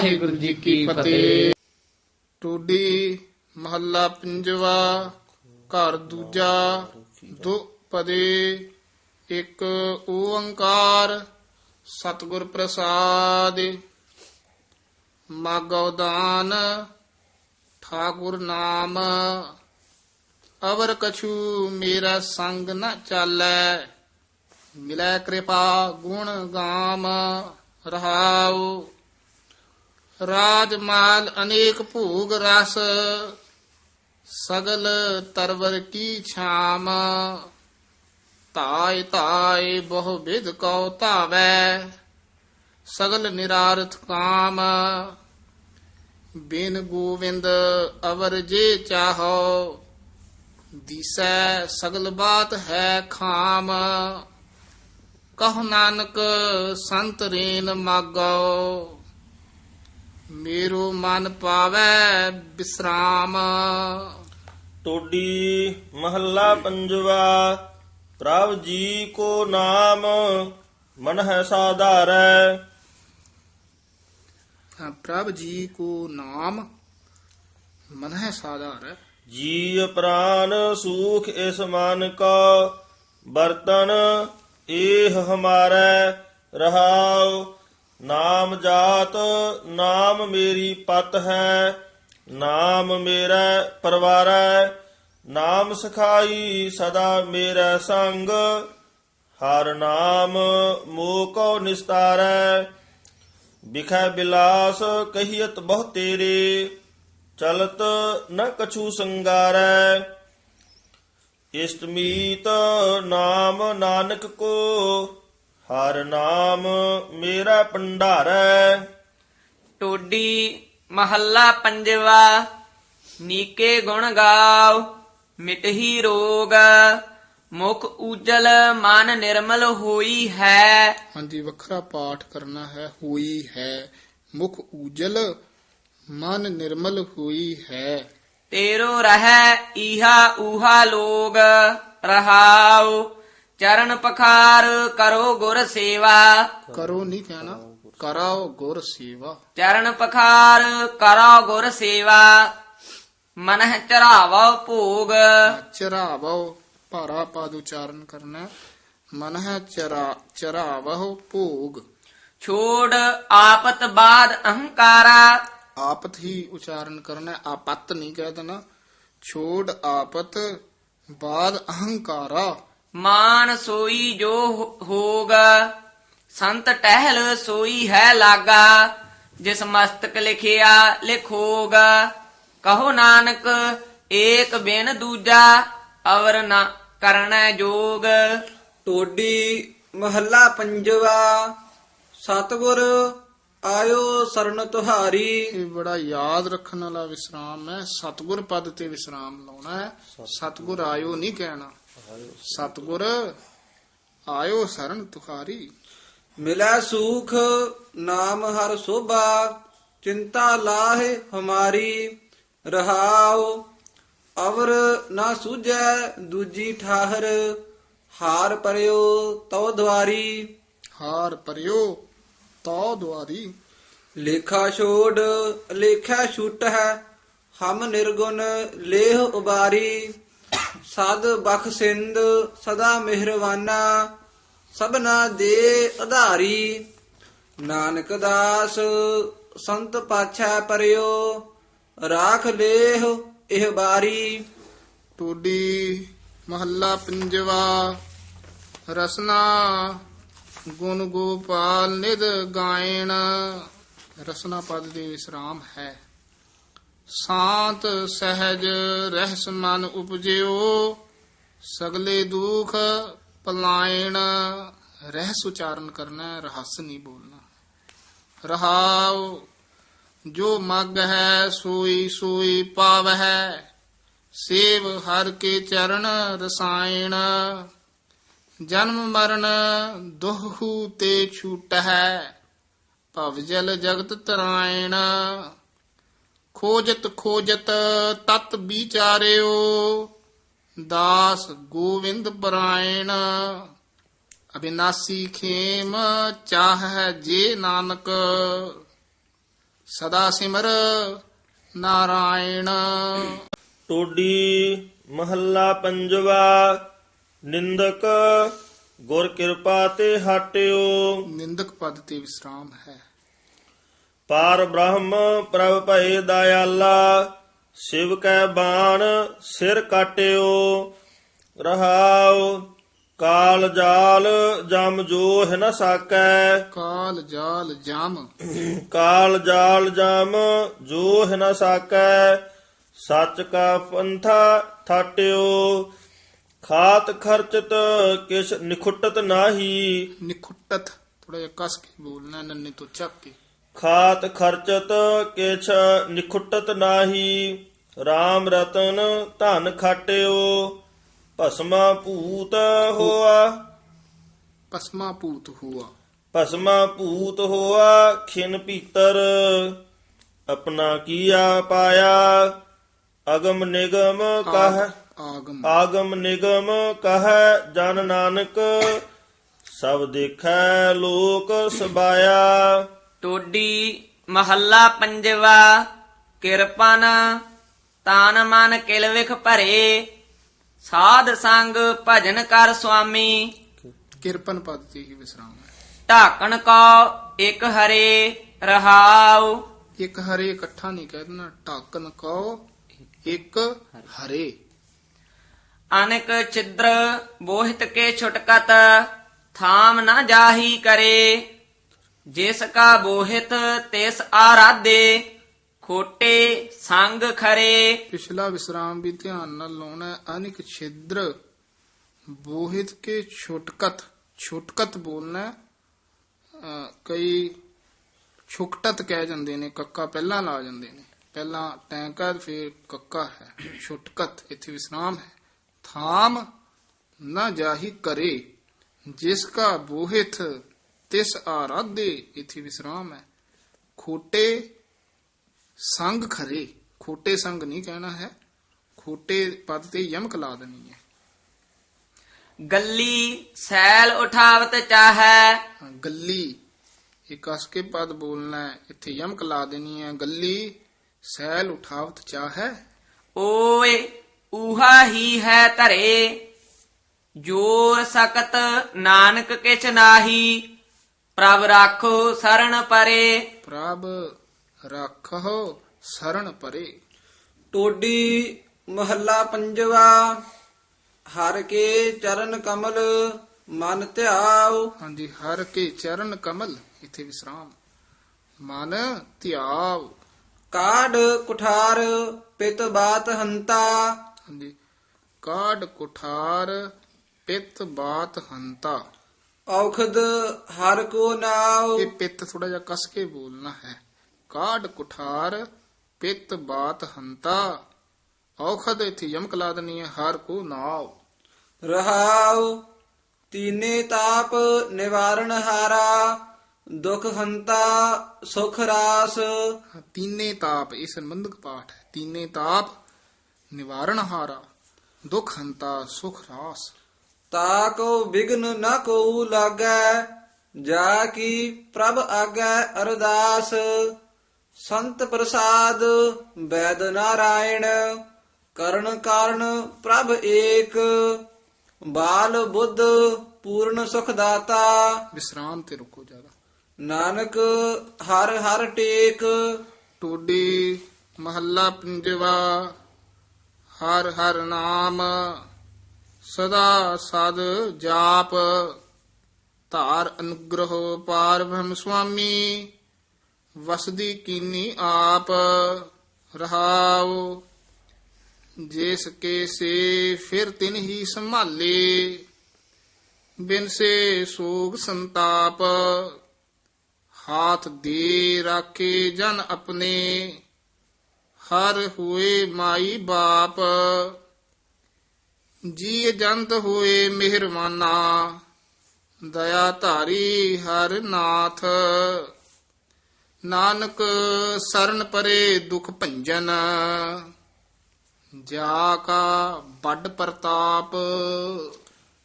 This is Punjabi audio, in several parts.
ਵਾਹਿਗੁਰੂ ਜੀ ਕੀ ਫਤਿਹ। ਟੋਡੀ ਮਹੱਲਾ ਪੰਜਵਾ, ਘਰ ਦੂਜਾ, ਦੋ ਪਦੇ, ਇੱਕ ਓੰਕਾਰ, ਸਤਿਗੁਰ ਪ੍ਰਸਾਦ। ਮਾਗੋ ਦਾਨ ਠਾਕੁਰ ਨਾਮ। ਅਵਰ ਕਛੂ ਮੇਰਾ ਸੰਗ ਨ ਚਾਲੈ, ਮਿਲੈ ਕਿਰਪਾ ਗੁਣ ਗਾਮ, ਰਹਾਉ। ਰਾਜ ਮਾਲ ਅਨੇਕ ਭੂਗ ਰਸ, ਸਗਲ ਤਰਵਰ ਕੀ ਛਾਮ। ਤਾਇ ਤਾਇ ਬਹੁ ਵਿਦ ਕਉ ਧਾਵੈ, ਸਗਲ ਨਿਰਾਰਥ ਕਾਮ। ਬਿਨ ਗੋਵਿੰਦ ਅਵਰ ਜੇ ਚਾਹੋ, ਦਿਸੈ ਸਗਲ ਬਾਤ ਹੈ ਖਾਮ। ਕਹ ਨਾਨਕ ਸੰਤ ਰੇਨ ਮਾਗੋ ਮੇਰੋ ਮਨ ਪਾਵੈ ਬਿਸਰਾਮ। ਟੋਡੀ ਮਹੱਲਾ ਪੰਜਵਾ ਪ੍ਰਭ ਜੀ ਕੋ ਨਾਮ ਮਨ ਹੈ ਸਾਧਾਰੈ। ਹਾਂ, ਪ੍ਰਭ ਜੀ ਕੋ ਨਾਮ ਮਨ ਹੈ ਸਾਧਾਰ। ਜੀ ਪ੍ਰਾਨ ਸੂਖ ਇਸ ਮਨ ਕੋ ਬਰਤਨ ਏਹ ਹਮਾਰੈ ਰਹਾਉ। ਨਾਮ ਜਾਤ, ਨਾਮ ਮੇਰੀ ਪਤ ਹੈ, ਨਾਮ ਮੇਰਾ ਪਰਵਾਰੈ, ਨਾਮ ਸਖਾਈ ਸਦਾ ਮੇਰਾ ਸੰਗ, ਹਰ ਨਾਮ ਮੋਹ ਕੋ ਨਿਸਤਾਰੈ, ਬਿਖੈ ਬਿਲਾਸ ਕਹੀਤ ਬਹੁ ਤੇਰੇ, ਚਲਤ ਨ ਕਛੂ ਸੰਗਾਰੈ। ਇਸਤਮੀਤ ਨਾਮ ਨਾਨਕ ਕੋ ਹਰ ਨਾਮ ਮੇਰਾ ਭੰਡਾਰੈ। ਟੋਡੀ ਮਹੱਲਾ ਪੰਜਵਾ ਨੀਕੇ ਗੁਣ ਗਾਓ ਮਿਟਹੀ ਰੋਗ। ਮੁਖ ਉਜਲ ਮਨ ਨਿਰਮਲ ਹੋਈ ਹੈ। ਹਾਂਜੀ ਵੱਖਰਾ ਪਾਠ ਕਰਨਾ ਹੈ ਹੋਈ ਹੈ। ਮੁਖ ਉਜਲ ਮਨ ਨਿਰਮਲ ਹੋਈ ਹੈ। ਤੇਰੋ ਰਹਿ ਈਹਾ ਊਹਾ ਲੋਗ। ਰਹਾਉ ਚਰਨ ਪਖਾਰ ਕਰੋ ਗੁਰ ਸੇਵਾ। ਕਰੋ ਨਹੀਂ ਕਹਿਣਾ ਕਰਾਓ ਗੁਰ ਸੇਵਾ। ਚਰਨ ਪਖਾਰ ਕਰੋ ਗੁਰ ਸੇਵਾ। ਮਨਹਿ ਚਰਾਵੋ ਭੋਗ। ਚਰਾਵੋ ਭਾਰਾ ਪਦ ਉਚਾਰਨ ਕਰਨਾ। ਮਨ ਹੈ ਚਰਾ ਚਰਾਵਹੁ ਭੋਗ। ਛੋੜ ਆਪਤ ਬਾਦ ਅਹੰਕਾਰਾ। ਆਪਤ ਹੀ ਉਚਾਰਨ ਕਰਨਾ। ਆਪਤ ਨਹੀਂ ਕਹਿ ਦੇਣਾ। ਛੋੜ ਆਪਤ ਬਾਦ ਅਹੰਕਾਰਾ। ਮਾਨ ਸੋਈ ਜੋ ਹੋ- ਹੋਗ ਸੰਤ ਟਹਿਲ ਸੋਈ ਹੈ ਲਾਗਾ ਜਿਸ ਮਸਤਕ ਲਿਖਿਆ ਲਿਖੋਗ। ਕਹੋ ਨਾਨਕ ਏਕ ਬਿਨ ਦੂਜਾ ਅਵਰ ਨਾ ਕਰਨਾ ਜੋਗ। ਟੋਡੀ ਮਹੱਲਾ ਪੰਜਵਾ ਸਤਿਗੁਰ ਆਇਓ ਸਰਨ ਤੁਹਾਰੀ। ਇਹ ਬੜਾ ਯਾਦ ਰੱਖਣ ਵਾਲਾ ਵਿਸਰਾਮ ਹੈ। ਸਤਗੁਰ ਪਦ ਤੇ ਵਿਸਰਾਮ ਲਾਉਣਾ ਹੈ। ਸਤਗੁਰ ਆਇਓ ਨਹੀਂ ਕਹਿਣਾ। ਸਤਗੁਰ ਆਇਓ ਸਰਨ ਤੁਖਾਰੀ। ਮਿਲੈ ਸੂਖ ਨਾਮ ਹਰ ਸੋਭਾ ਚਿੰਤਾ ਲਾਹੇ ਹਮਾਰੀ। ਰਹਾਉ ਅਵਰ ਨਾ ਸੂਝੈ ਦੂਜੀ ਠਾਹਰ ਹਾਰ ਪਰਿਓ ਤਉ ਦਵਾਰੀ ਹਾਰ ਪਰਿਓ ਤੋ ਦੁਆਰੀ। ਲੇਖਾ ਛੋੜ ਲੇਖਾ ਛੁੱਟ ਹੈ ਹਮ ਨਿਰਗੁਣ ਲੇਹ ਉਬਾਰੀ। ਸਦ ਬਖਸਿੰਦ ਸਦਾ ਮਿਹਰਵਾਨਾ ਸਭਨਾ ਦੇ ਆਧਾਰੀ ਨਾਨਕ ਦਾਸ, ਸੰਤ ਪਾਛੈ ਪਰਿਓ, ਰਾਖ ਲੇਹ ਇਹ ਬਾਰੀ। ਟੋਡੀ ਮਹੱਲਾ ਪੰਜਵਾ, ਰਸਨਾ ਗੁਣ ਗੋਪਾਲ ਨਿਦ ਗਾਇਣ। ਰਸਨਾ ਪਦ ਦੇ ਵਿਸਰਾਮ ਹੈ। ਸ਼ਾਂਤ ਸਹਿਜ ਰਹਿਸ ਮਨ ਉਪਜਿਓ, ਸਗਲੇ ਦੁਖ ਪਲਾਇਣ ਰਹਿਸ ਉਚਾਰਨ ਕਰਨਾ, ਰਹੱਸ ਨਹੀਂ ਬੋਲਣਾ। ਰਹਾਉ, ਜੋ ਮਗ ਹੈ ਸੋਈ ਸੋਈ ਪਾਵਹਿ, ਸੇਵ ਹਰ ਕੇ ਚਰਨ ਰਸਾਇਣ। ਜਨਮ ਮਰਨ ਦੁਹੂ ਤੇ ਛੂਟ ਹੈ ਭਵ ਜਲ ਜਗਤ ਤਰਾਇਣ। ਖੋਜਤ ਖੋਜਤ ਤਤ ਵਿਚਾਰਿਓ ਦਾਸ ਗੋਵਿੰਦ ਪਰਾਇਣ। ਅਬਿਨਾਸੀ ਖੇਮ ਚਾਹ ਜੇ ਨਾਨਕ ਸਦਾ ਸਿਮਰ ਨਾਰਾਇਣ। ਟੋਡੀ ਮਹੱਲਾ ਪੰਜਵਾ ਨਿੰਦਕ ਗੁਰ ਕਿਰਪਾ ਤੇ ਹਟਿਓ। ਨਿੰਦਕ ਪਦ ਤੇ ਵਿਸਰਾਮ ਹੈ। ਪਾਰ ਬ੍ਰਹਮ ਪ੍ਰਭ ਭਏ ਦਇਆਲਾ ਸ਼ਿਵ ਕੈ ਬਾਣ ਸਿਰ ਕਾਟਿਓ। ਰਹਾਉ ਕਾਲ ਜਾਲ ਜਮ ਜੋ ਹੈ ਨ ਸਾਕੈ। ਕਾਲ ਜਾਲ ਜਾਮ। ਕਾਲ ਜਾਲ ਜਮ ਜੋ ਹੈ ਨ ਸਾਕੈ ਸੱਚ ਕਾ ਪੰਥਾ ਠਾਟਿਓ। ਖਾਤ ਖਰਚਤ ਕਿਛ ਨਿਖੁੱਟਤ ਨਾਹੀ। ਨਿਖੁੱਟਤ ਥੋੜਾ ਜਿਹਾ ਕਸ ਕੇ ਬੋਲਣਾ ਨੰਨੇ ਤੋਂ ਚੱਕ ਕੇ। ਖਾਤ ਖਰਚਤ ਕਿਛ ਨਿਖੁੱਟਤ ਨਾਹੀ RAM ਰਤਨ ਧਨ ਖਾਟਿਓ ਭਸਮਾ ਭੂਤ ਹੋਆ। ਪਸਮਾ ਭੂਤ ਹੁਆ। ਭਸਮਾ ਭੂਤ ਹੋਆ ਖਿਨ ਭੀਤਰ ਆਪਣਾ ਕੀਆ ਪਾਇਆ। ਅਗਮ ਨਿਗਮ ਕਹ ਆਗਮ। ਆਗਮ ਨਿਗਮ ਕਹ ਜਨ ਨਾਨਕ ਸਭ ਦੇਖੈ ਲੋਕ ਸਬਾਇਆ। ਟੋਡੀ ਮਹੱਲਾ ਪੰਜਵਾ ਕਿਰਪਨ ਤਾਨ ਮਨ ਕਿਲ ਵਿਖ ਭਰੇ ਸਾਧ ਸੰਗ ਭਜਨ ਕਰ ਸੁਆਮੀ ਕਿਰਪਨ ਪਦ ਤੇ ਹੀ ਵਿਸਰਾਮ ਹੈ ਢਾਕਣ ਕੋ ਇੱਕ ਹਰੇ ਰਹਾਉ ਇੱਕ ਹਰੇ ਇਕੱਠਾ ਨਹੀਂ ਕਹਿ ਦੇਣਾ ਢਾਕਨ ਕਉ ਇੱਕ ਹਰੇ ਅਨਕ ਛਿਦਰ ਬੋਹਿਤ ਕੇ ਛੁਟਕਤ ਥਾਮ ਨਾ ਜਾਹੀ ਕਰੇ ਜਿਸ ਕਾ ਬੋਹਿਤ ਤਿਸ ਆਰਾਧੇ, ਖੋਟੇ ਸੰਗ ਖਰੇ। ਪਿਛਲਾ ਵਿਸਰਾਮ ਵੀ ਧਿਆਨ ਨਾਲ ਲਾਉਣਾ ਅਨਿਕ ਛਿਦਰ ਬੋਹਿਤ ਕੇ ਛੁਟਕਤ ਛੁਟਕਤ ਬੋਲਣਾ ਕਈ ਛੁਕਟਤ ਕਹਿ ਜਾਂਦੇ ਨੇ, ਕੱਕਾ ਪਹਿਲਾਂ ਲਾ ਜਾਂਦੇ ਨੇ। ਪਹਿਲਾਂ ਟੈਂਕਰ ਫਿਰ ਕੱਕਾ ਹੈ। ਛੁਟਕਤ, ਇੱਥੇ ਵਿਸਰਾਮ ਹੈ। ਥਾਮ ਨਾ ਜਾਹੀ ਕਰੇ, ਜਿਸ ਕਾ ਬੋਹਿਤ ਤਿਸ ਆਰਾਧੇ ਇੱਥੇ ਵਿਸਰਾਮ ਹੈ ਖੋਟੇ ਸੰਗ ਖਰੇ ਖੋਟੇ ਸੰਗ ਨਹੀਂ ਕਹਿਣਾ ਹੈ ਖੋਟੇ ਪਦ ਤੇ ਯਮਕ ਲਾ ਦੇਣੀ ਹੈ ਗੱਲੀ ਸੈਲ ਉਠਾਵਤ ਚਾਹੈ ਹਾਂ, ਗੱਲੀ ਇਹ ਕਸ ਕੇ ਪਦ ਬੋਲਣਾ ਹੈ ਇੱਥੇ ਯਮਕ ਲਾ ਦੇਣੀ ਹੈ ਗੱਲੀ ਸੈਲ ਉਠਾਵਤ ਚਾਹੈ ਓਏ ਊਹਾ ਹੀ ਹੈ ਧਰੇ ਜੋਰ ਸਕਤ ਨਾਨਕ ਕਿਛ ਨਾਹੀ ਪ੍ਰਭ ਰਾਖੋ ਸਰਣ ਪਰੇ। ਪ੍ਰਭ ਰੱਖੋ ਸਰਣ ਪਰੇ। ਟੋਡੀ ਮਹੱਲਾ ਪੰਜਵਾ ਹਰ ਕੇ ਚਰਨ ਕਮਲ ਮਨ ਧਿਆਉ। ਹਾਂਜੀ ਹਰ ਕੇ ਚਰਨ ਕਮਲ ਇੱਥੇ ਵਿਸਰਾਮ। ਮਨ ਧਿਆਵ ਕਾਢ ਕੁਠਾਰ ਪਿਤ ਬਾਤ ਹੰਤਾ। ਹਾਂਜੀ ਕਾਢ ਕੁਠਾਰ ਪਿਤ ਬਾਤ ਹੰਤਾ। ਔਖਦ ਹਰ ਕੋ ਨਾਉ। ਇਹ ਪਿੱਤ ਥੋੜਾ ਜਿਹਾ ਕਸ ਕੇ ਬੋਲਣਾ ਹੈ। ਕਾਢ ਕੁਠਾਰ ਪਿੱਤ ਬਾਤ ਹੰਤਾ। ਔਖਦ ਇਥੇ ਯਮਕ ਲਾ ਹੈ ਹਰ ਕੋ ਨਾਉ। ਰਹਾਉ ਤੀਨੇ ਤਾਪ ਨਿਵਾਰਣ ਹਾਰਾ। ਦੁਖ ਹੰਤਾ ਸੁਖ ਰਾਸ। ਤੀਨੇ ਤਾਪ ਇਹ ਸੰਬੰਧਕ ਪਾਠ ਹੈ। ਤੀਨੇ ਤਾਪ ਨਿਵਾਰਣ ਹਾਰਾ ਦੁਖ ਹੰਤਾ ਸੁਖ ਰਾਸ। ਤਾ ਕੋ ਵਿਗਨ ਨ ਕੋ ਲਾਗੈ ਜਾ ਕੀ ਪ੍ਰਭ ਆਗੈ ਅਰਦਾਸ। ਸੰਤ ਪ੍ਰਸਾਦ ਵੈਦ ਨਾਰਾਇਣ ਕਰਨ ਕਾਰਨ ਪ੍ਰਭ ਏਕ। ਬਾਲ ਬੁੱਧ ਪੂਰਨ ਸੁਖ ਦਾਤਾ ਵਿਸਰਾਮ ਤੇ ਰੁਕੋ ਜ਼ਿਆਦਾ। ਨਾਨਕ ਹਰ ਹਰ ਟੇਕ। ਟੋਡੀ ਮਹੱਲਾ ਪੰਜਵਾ ਹਰ ਹਰ ਨਾਮ। ਸਦਾ ਸਦ ਜਾਪ ਧਾਰ ਅਨੁਗ੍ਰਹ ਪਾਰ ਬ੍ਰਹਮ ਸੁਆਮੀ, ਵਸਦੀ ਕੀਨੀ ਆਪ ਰਹਾਉ, ਜਿਸ ਕੇ ਸੇ ਫਿਰ ਤਿਨ ਹੀ ਸੰਭਾਲੇ, ਬਿਨ ਸੇ ਸੋਗ ਸੰਤਾਪ, ਹਾਥ ਦੇ ਰਾਖੇ ਜਨ ਆਪਣੇ, ਹਰ ਹੋਏ ਮਾਈ ਬਾਪ ਜੀ ਜੰਤ ਹੋਏ ਮਿਹਰਮਾਨਾ ਦਇਆ ਧਾਰੀ ਹਰ ਨਾਥ। ਨਾਨਕ ਸਰਨ ਪਰੇ ਦੁਖ ਭੰਜਨ, ਜਾ ਕਾ ਵੱਡ ਪ੍ਰਤਾਪ।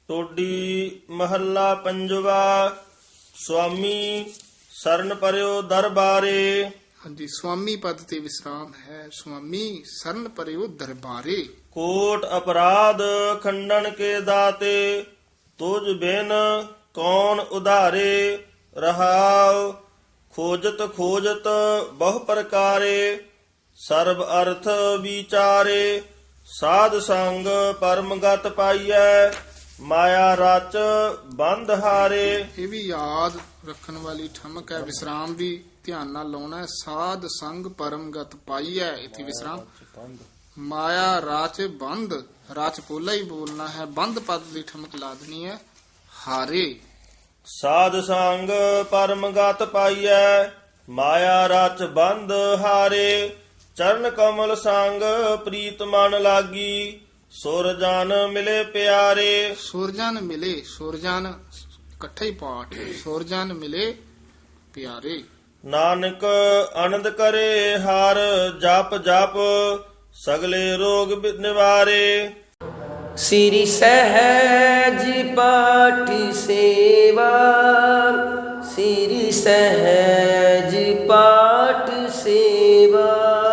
ਟੋਡੀ ਮਹੱਲਾ ਪੰਜਵਾ ਸੁਆਮੀ ਸਰਨ ਪਰਿਓ ਦਰਬਾਰੇ। ਹਾਂਜੀ ਸੁਆਮੀ ਪਦ ਤੇ ਵਿਸਰਾਮ ਹੈ। ਸੁਆਮੀ ਸਰਨ ਪਰਿਓ ਦਰਬਾਰੇ। ਕੋਟ ਅਪਰਾਧ ਖੰਡਨ ਕੇ ਦਾਤੇ ਤੁਝ ਬਿਨ ਕੌਣ ਉਧਾਰੇ? ਰਹਾਉ ਖੋਜਤ ਖੋਜਤ ਬਹੁ ਪ੍ਰਕਾਰੇ ਸਰਬ ਅਰਥ ਵਿਚਾਰੇ ਸਾਧ ਸੰਗ ਪਰਮਗਤ ਪਾਈਐ ਮਾਇਆ ਰਚ ਬੰਧ ਹਾਰੇ। ਇਹ ਵੀ ਯਾਦ ਰੱਖਣ ਵਾਲੀ ਠਮਕ ਹੈ। ਵਿਸਰਾਮ ਵੀ ਧਿਆਨ ਨਾਲ ਲਾਉਣਾ ਹੈ। ਸਾਧ ਸੰਗ ਪਰਮਗਤ ਪਾਈਐ। ਇਥੇ ਵਿਸਰਾਮ। ਮਾਇਆ ਰਾਚ ਬੰਦ। ਰਾਚ ਪੋਲਾ ਹੀ ਬੋਲਣਾ ਹੈ। ਬੰਦ ਪਦ ਦੀ ਠਮਕ ਲਾ ਦੇਣੀ ਹੈ। ਹਾਰੇ। ਸਾਧ ਸੰਗ ਪਰਮਗਤ ਪਾਈਐ। ਮਾਇਆ ਰਚ ਬੰਧ ਹਾਰੇ। ਚਰਨ ਕਮਲ ਸੰਗ ਪ੍ਰੀਤ ਮਨ ਲਾਗੀ। ਸੁਰ ਜਨ ਮਿਲੇ ਪਿਆਰੇ। ਸੁਰਜਨ ਮਿਲੇ। ਸੁਰਜਨ ਇਕੱਠਾ ਹੀ ਪਾਠ। ਸੁਰਜਨ ਮਿਲੇ ਪਿਆਰੇ। ਨਾਨਕ ਆਨੰਦ ਕਰੇ ਹਰ, ਜਪ ਜਪ, ਸਗਲੇ ਰੋਗ ਬਿ- ਨਿਵਾਰੇ। ਸ੍ਰੀ ਸਹਿਜ ਪਾਠ ਸੇਵਾ, ਸ੍ਰੀ ਸਹਿਜ ਪਾਠ ਸੇਵਾ।